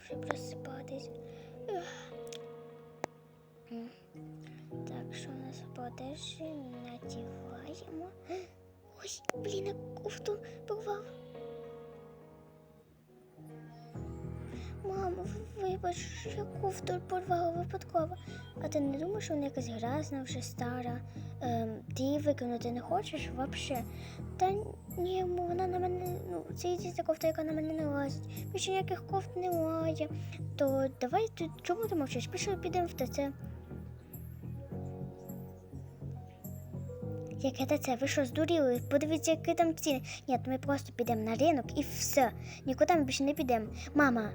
вже просипатись. Так, що у нас подальше? Надіваємо. Ой, блін, кофту порвав. Мамо, вибач, я кофту порвала випадково. А ти не думаєш, вона якась грязна, вже стара? Ем, ти її викинути не хочеш взагалі? Та ні, вона на мене, ну, це єдина кофта, яка на мене не лазить. Більше ніяких кофт немає. То давай ти чому ти мовчиш? Пішли підемо в ТЦ. Яке ТЦ? Ви що, здуріли? Подивіться, які там ціни. Ні, ми просто підемо на ринок і все. Нікуди ми більше не підемо. Мама,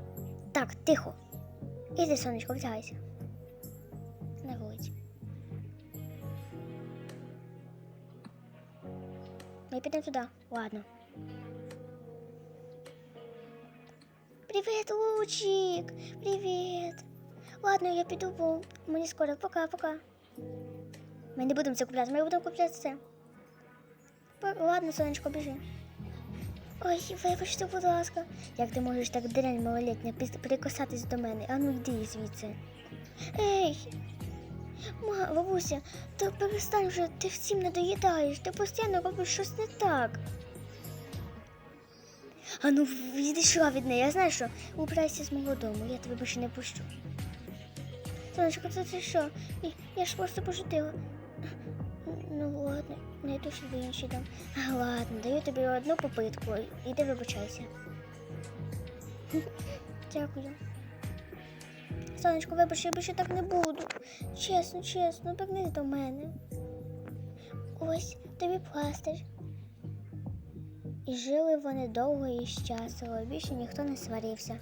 так, тихо. Іди, сонечко, вдягайся. На вулиці. Ми підемо туди. Ладно. Привіт, Лучик! Привіт! Ладно, я піду, бо мені скоро. Пока-пока. Ми не будемо це купляти, ми будемо купляти це. Ладно, сонечко, біжи. Ой, вибачте, будь ласка. Як ти можеш так дрянь малолітня прикасатись до мене? Ану йди звідси. Ей! Ма, бабуся, то перестань вже, ти всім не доїдаєш, ти постійно робиш щось не так. А ну відійшла від неї, я знаю, що убирайся з мого дому, я тебе більше не пущу. Сонечко, це ти що? Я ж просто пошутила. Ну ладно, найду собі інший дом. А, ладно, даю тобі одну попитку. Іди вибачайся. Дякую. Сонечко, вибач, я більше так не буду. Чесно, чесно, вернись до мене. Ось тобі пластир. І жили вони довго і щасливо, більше ніхто не сварився.